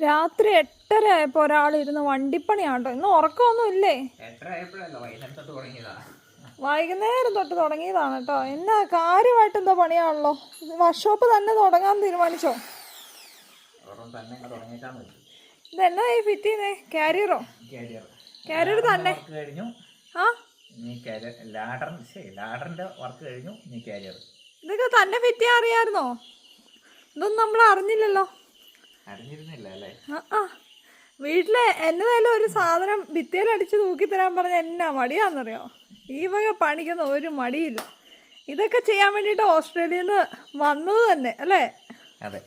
രാത്രി എട്ടര ആയപ്പോ ഒരാൾ ഇരുന്ന് വണ്ടിപ്പണിയാട്ടോ ഇന്ന് ഉറക്കമൊന്നും ഇല്ലേ? വൈകുന്നേരം തൊട്ട് തുടങ്ങിയതാണ് കേട്ടോ. എന്നാ കാര്യമായിട്ട് എന്തോ പണിയാണല്ലോ? വർക്ക്ഷോപ്പ് തന്നെ തുടങ്ങാൻ തീരുമാനിച്ചോ? ഇതെന്നാ ഈ ഫിറ്റ് ചെയ്യുന്നേ? കാരിയറോ കാരിയർ തന്നെ. കഴിഞ്ഞു. ആ? നീ ലാഡറിന്റെ വർക്ക് കഴിഞ്ഞു നീ കാരിയർ ഇതൊക്കെ തന്നെ ഫിറ്റ് ചെയ്യാൻ അറിയാമായിരുന്നോ ഇതൊന്നും നമ്മൾ അറിഞ്ഞില്ലല്ലോ അറിഞ്ഞിരുന്നില്ല അല്ലേ ആ ആ വീട്ടിലെ എന്നതായാലും ഒരു സാധനം ഭിത്തിയിലടിച്ച് തൂക്കി തരാൻ പറഞ്ഞ എന്നാ മടിയാണെന്നറിയോ ഈ വക പണിക്കുന്ന ഒരു മടിയില്ല. ഇതൊക്കെ ചെയ്യാൻ വേണ്ടിയിട്ട് ഓസ്ട്രേലിയയിൽ നിന്ന് വന്നത് തന്നെ അല്ലേ? അതെ.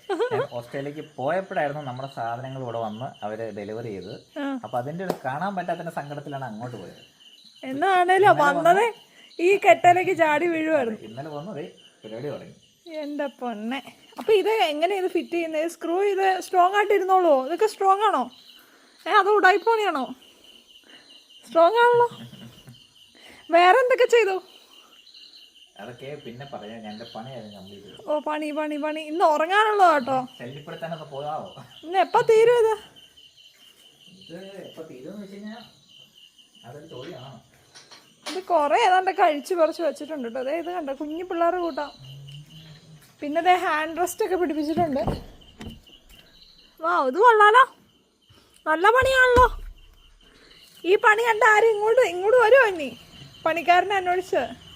ഓസ്ട്രേലിയക്ക് പോയപ്പോഴായിരുന്നു നമ്മുടെ സാധനങ്ങൾ ഇവിടെ വന്ന് അവർ ഡെലിവറി ചെയ്തത്. ആ. അപ്പൊ അതിന്റെ ഒരു കാണാൻ പറ്റാത്തതിന്റെ സങ്കടത്തിലാണ് അങ്ങോട്ട് പോയത്. എന്നാണല്ലോ വന്നത് ഈ കെട്ടലേക്ക് ചാടി വീഴുവായിരുന്നു. ഇന്നലെ വന്നത് പരിപാടി തുടങ്ങി. എന്റെ പൊന്നെ. അപ്പോൾ ഇത് എങ്ങനെ ഇത് ഫിറ്റ് ചെയ്യുന്നത് സ്ക്രൂ ഇത് സ്ട്രോങ് ആയിട്ട് ഇരുന്നോളൂ ഇതൊക്കെ സ്ട്രോങ് ആണോ? ഏ അത് ഉടായിപ്പോണിയാണോ? സ്ട്രോങ് ആണല്ലോ. വേറെ എന്തൊക്കെ ചെയ്തു? അതൊക്കെ പിന്നെ പറയാം. ഞാൻ എന്റെ പണിയായിരുന്നു കംപ്ലീറ്റ് ഓ പണി പണി പണി. ഇന്ന് ഉറങ്ങാനുള്ളതാ കേട്ടോ. ശല്യപ്പെടുത്താനൊക്കെ പോകാവോ? ഇന്ന് എപ്പോൾ തീരും ഇത്? ഇത് എപ്പോ തീരുമെന്ന് വെച്ച് കഴിഞ്ഞാൽ അതൊരു ചോദ്യമാണ് ഇത് കുറേ ഏതാണ്ട് കഴിച്ച് പറിച്ച് വെച്ചിട്ടുണ്ട് കേട്ടോ. അതെ ഇത് കണ്ടോ? കുഞ്ഞു പിള്ളേർ കൂട്ടാം. പിന്നെ അതേ ഹാൻഡ് റെസ്റ്റ് ഒക്കെ പിടിപ്പിച്ചിട്ടുണ്ട്. വാ ഇത് കൊള്ളാലോ. നല്ല പണിയാണല്ലോ. ഈ പണി കണ്ട ആരും ഇങ്ങോട്ട് ഇങ്ങോട്ട് വരുമോ ഇനി? പണിക്കാരനെ അന്വേഷിച്ച്. ഏ